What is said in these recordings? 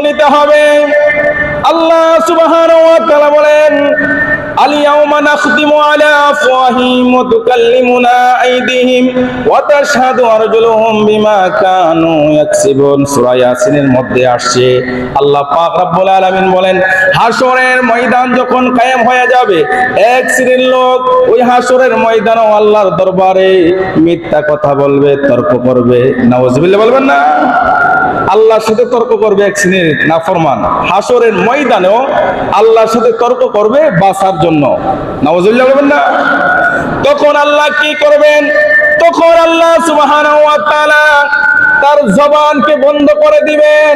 নিতে হবে। আল্লাহ বলেন মধ্যে আসছে। আল্লাহ বলেন হাসরের ময়দান যখন কায়েম হয়ে যাবে, এক শ্রেণির লোক ওই হাসরের আল্লাহর দরবারে মিথ্যা কথা বলবে, তর্ক করবে। নাউজুবিল্লাহ বলবেন না। আল্লাহর সাথে তর্ক করবে এক শ্রেণির নাফরমান। হাসরের ময়দানেও আল্লাহর সাথে তর্ক করবে বাসার জন্য। নওয়াজুল্লাহ বলবেন না? তখন আল্লাহ কি করবেন? তখন আল্লাহ তাআলা তার জবানকে বন্ধ করে দিবেন।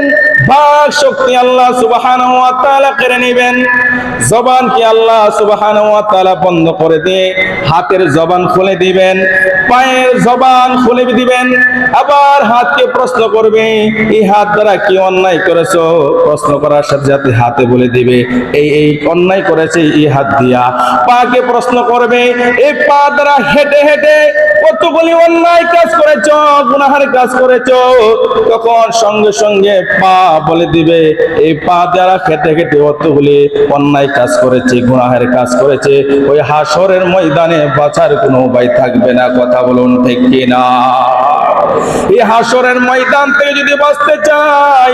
বাক শক্তি আল্লাহ তাআলা কেড়ে নেবেন। জবানকে আল্লাহ তাআলা বন্ধ করে দিয়ে হাতের জবান খুলে দিবেন, পায়ের জবান খুলে দিবেন। আবার হাতকে প্রশ্ন করবে, এই হাত দ্বারা কি অন্যায় করেছ? প্রশ্ন করার সাথে সাথে হাতে বলে দিবে, এই এই অন্যায় করেছে এই হাত দিয়া। পাকে প্রশ্ন করবে, এই পা দ্বারা হেঁটে হেঁটে কতগুলি অন্যায় কাজ করেছ, গুনাহার কাজ করেছ, তখন সঙ্গে সঙ্গে পা বলে দিবে। এই পা দ্বারা খেতে খেতে কতগুলি অন্যায় কাজ করেছে, গুনাহের কাজ করেছে। ওই হাসরের ময়দানে বাঁচার কোনো উপায় থাকবে না, কথা বলুন ঠিক কিনা? এই হাসরের ময়দান থেকে যদি বাঁচতে চাই